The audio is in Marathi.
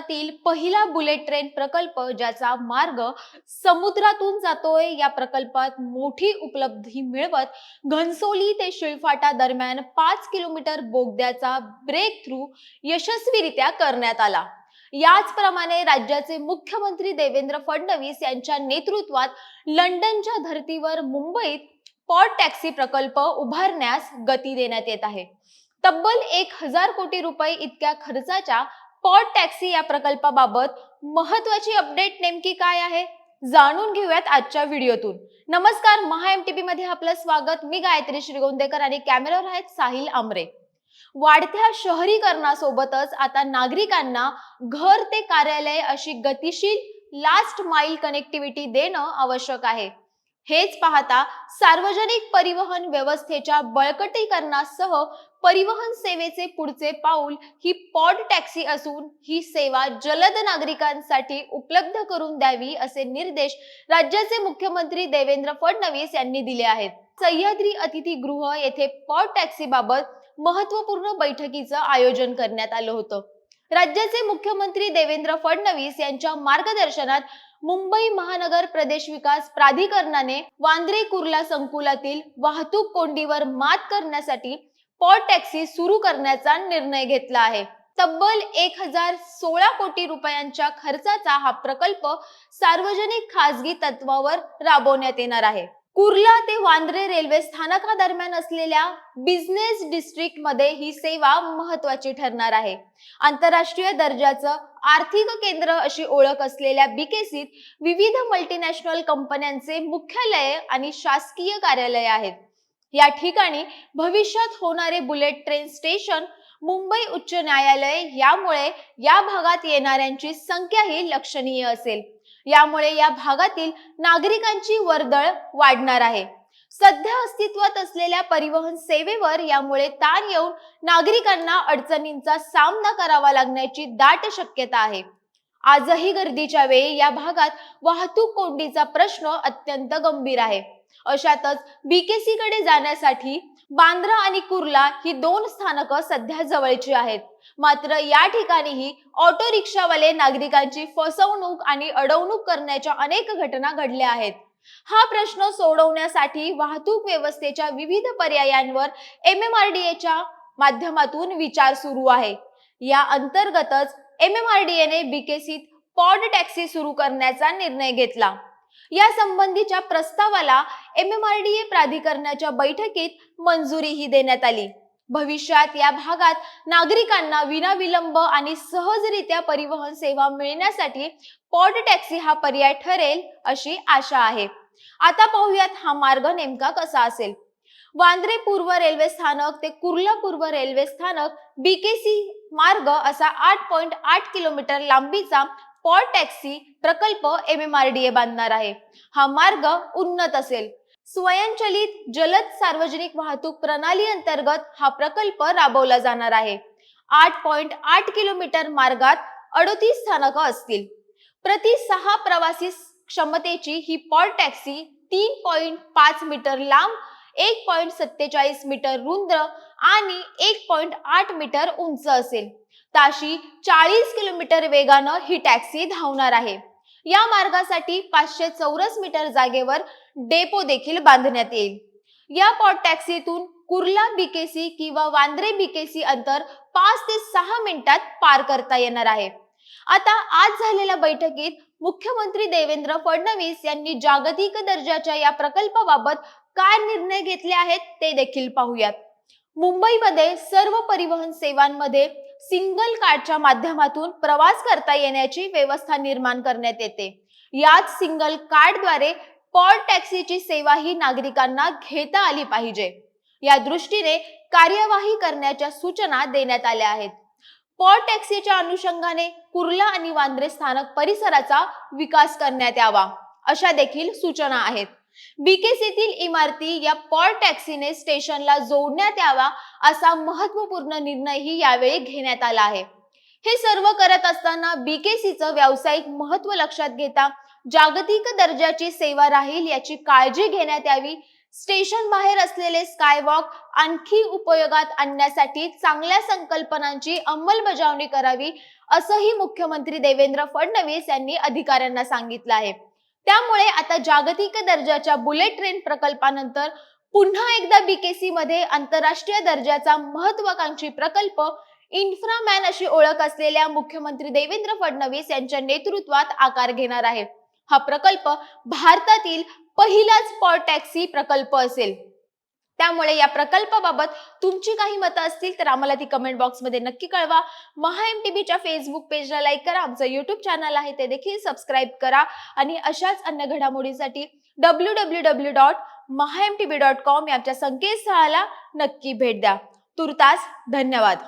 भारतातील पहिला बुलेट ट्रेन प्रकल्प ज्याचा मार्ग समुद्रातून जातोय या प्रकल्पात मोठी उपलब्धी मिळवत घनसोली ते शिळफाटा दरम्यान पाच किलोमीटर बोगद्याचा ब्रेक थ्रू यशस्वीरित्या करण्यात आला. याचप्रमाणे राज्याचे मुख्यमंत्री देवेंद्र फडणवीस यांच्या नेतृत्वात लंडनच्या धर्तीवर मुंबईत पॉट टॅक्सी प्रकल्प उभारण्यास गती देण्यात येत आहे. तब्बल एक हजार कोटी रुपये इतक्या खर्चाच्या पॉट टॅक्सी या प्रकल्पाबाबत महत्वाची अपडेट नेमकी काय आहे जाणून घेऊयात आजच्या व्हिडिओतून. नमस्कार महा एमटीपी मध्ये आपलं स्वागत. मी गायत्री श्रीगोंदेकर आणि कॅमेरावर आहेत साहिल आमरे. वाढत्या शहरीकरणासोबतच आता नागरिकांना घर ते कार्यालय अशी गतिशील लास्ट माइल कनेक्टिव्हिटी देणं आवश्यक आहे. हेच पाहता सार्वजनिक परिवहन व्यवस्थेच्या बळकटीकरणासह परिवहन सेवेचे पुढचे पाऊल ही पॉड टॅक्सी असून ही सेवा जलद नागरिकांसाठी उपलब्ध करून द्यावी असे निर्देश राज्याचे मुख्यमंत्री देवेंद्र फडणवीस यांनी दिले आहेत. सह्याद्री अतिथीगृह येथे पॉड टॅक्सी बाबत महत्त्वपूर्ण बैठकीचं आयोजन करण्यात आलं होतं. राज्याचे मुख्यमंत्री देवेंद्र फडणवीस यांच्या मार्गदर्शनात मुंबई महानगर प्रदेश विकास प्राधिकरणाने वांद्रे कुर्ला संकुलातील वाहतूक कोंडीवर मात करण्यासाठी पॉट टॅक्सी सुरू करण्याचा निर्णय घेतला आहे. तब्बल एक हजार सोळा कोटी रुपयांच्या खर्चाचा हा प्रकल्प सार्वजनिक खासगी तत्वावर राबवण्यात येणार आहे. कुर्ला ते वांद्रे रेल्वे स्थानकादरम्यान असलेल्या बिझनेस डिस्ट्रिक्टमध्ये ही सेवा महत्वाची ठरणार आहे. आंतरराष्ट्रीय दर्जाचं आर्थिक केंद्र अशी ओळख असलेल्या बीकेसीत विविध मल्टीनॅशनल कंपन्यांचे मुख्यालय आणि शासकीय कार्यालय आहेत. या ठिकाणी भविष्यात होणारे बुलेट ट्रेन स्टेशन मुंबई उच्च न्यायालय यामुळे या भागात येणाऱ्यांची संख्याही लक्षणीय असेल. यामुळे या भागातील नागरिकांची वर्दळ वाढणार आहे. सध्या अस्तित्वात असलेल्या परिवहन सेवेवर यामुळे ताण येऊन नागरिकांना अडचणींचा सामना करावा लागण्याची दाट शक्यता आहे. आजही गर्दीच्या वेळी या भागात वाहतूक कोंडीचा प्रश्न अत्यंत गंभीर आहे. अशातच बीकेसी कडे जाण्यासाठी बांद्रा आणि कुर्ला ही दोन स्थानकं सध्या जवळची आहेत. मात्र या ठिकाणीही ऑटो रिक्षावाले नागरिकांची फसवणूक आणि अडवणूक करण्याच्या अनेक घटना घडल्या आहेत. हा प्रश्न सोडवण्यासाठी वाहतूक व्यवस्थेच्या विविध पर्यायांवर एम एम आर डी एच्या माध्यमातून विचार सुरू आहे. या अंतर्गतच एम एम आर डी एने बीकेसीत पॉड टॅक्सी सुरू करण्याचा निर्णय घेतला. या संबंधीच्या प्रस्तावाला M M R D A प्राधिकरणाच्या बैठकीत मंजुरीही देण्यात आली. भविष्यात या भागात नागरिकांना विनाविलंब आणि सहजरित्या परिवहन सेवा मिळण्यासाठी पॉड टॅक्सी हा पर्याय ठरेल अशी आशा आहे. आता पाहूयात हा मार्ग नेमका कसा असेल. वांद्रे पूर्व रेल्वे स्थानक ते कुर्ला पूर्व रेल्वे स्थानक बीकेसी मार्ग असा आठ पॉइंट आठ किलोमीटर लांबीचा पॉल टॅक्सी प्रकल्प M M R D A बांधणार आहे. हा मार्ग उन्नत असेल. स्वयंचलित जलद सार्वजनिक वाहतूक प्रणाली अंतर्गत हा प्रकल्प राबवला जाणार आहे. आठ पॉइंट आठ किलोमीटर मार्गात अडोतीस स्थानकं असतील. प्रति सहा प्रवासी क्षमतेची ही पॉल टॅक्सी तीन पॉइंट पाच मीटर लांब एक पॉइंट सत्तेचाळीस मीटर रुंद आणि एक पॉइंट आठ मीटर उंच असेल. ताशी चाळीस किलोमीटर वेगानं ही टॅक्सी धावणार आहे. या मार्गासाठी पाचशे चौरस मीटर जागेवर डेपो देखील बांधण्यात येईल. या पॉट टॅक्सीतून कुर्ला बीकेसी किंवा वांद्रे बीकेसी अंतर पाच ते सहा मिनिटात पार करता येणार आहे. आता आज झालेल्या बैठकीत मुख्यमंत्री देवेंद्र फडणवीस यांनी जागतिक दर्जाच्या या प्रकल्पाबाबत काय निर्णय घेतले आहेत ते देखील पाहूयात. मुंबईमध्ये सर्व परिवहन सेवांमध्ये सिंगल कार्डच्या माध्यमातून प्रवास करता येण्याची व्यवस्था निर्माण करण्यात येते. याच सिंगल कार्डद्वारे पॉल टॅक्सीची सेवा ही नागरिकांना घेता आली पाहिजे. या दृष्टीने कार्यवाही करण्याच्या सूचना देण्यात आल्या आहेत. पॉट टॅक्सीच्या अनुषंगाने कुर्ला आणि वांद्रे स्थानक परिसराचा विकास करण्यात यावा अशा देखील सूचना आहेत. बीकेसीतील इमारती या पॉट टॅक्सीने स्टेशनला जोडण्यात यावा असा महत्त्वपूर्ण निर्णयही यावेळी घेण्यात आला आहे. हे सर्व करत असताना बीकेसीचं व्यावसायिक महत्त्व लक्षात घेता जागतिक दर्जाची सेवा राहील याची काळजी घेण्यात यावी स्टेशन बाहेर असलेले स्कायवॉक आणखी उपयोगात आणण्यासाठी चांगल्या संकल्पनांची अंमलबजावणी करावी असंही मुख्यमंत्री देवेंद्र फडणवीस यांनी अधिकाऱ्यांना सांगितलं आहे. त्यामुळे आता जागतिक दर्जाच्या बुलेट ट्रेन प्रकल्पानंतर पुन्हा एकदा बीकेसी मध्ये आंतरराष्ट्रीय दर्जाचा महत्वाकांक्षी प्रकल्प इन्फ्रामॅन अशी ओळख असलेल्या मुख्यमंत्री देवेंद्र फडणवीस यांच्या नेतृत्वात आकार घेणार आहे. हा प्रकल्प भारतातील पहिलाच पॉट टॅक्सी प्रकल्प असेल. त्यामुळे या प्रकल्पाबाबत तुमची काही मतं असतील तर आम्हाला ती कमेंट बॉक्समध्ये नक्की कळवा. महा एम टी बीच्या फेसबुक पेजला लाईक करा. आमचं युट्यूब चॅनल आहे ते देखील सबस्क्राईब करा. आणि अशाच अन्य घडामोडीसाठी W W W dot Maha M T B dot com या आमच्या संकेतस्थळाला नक्की भेट द्या. तुर्तास धन्यवाद.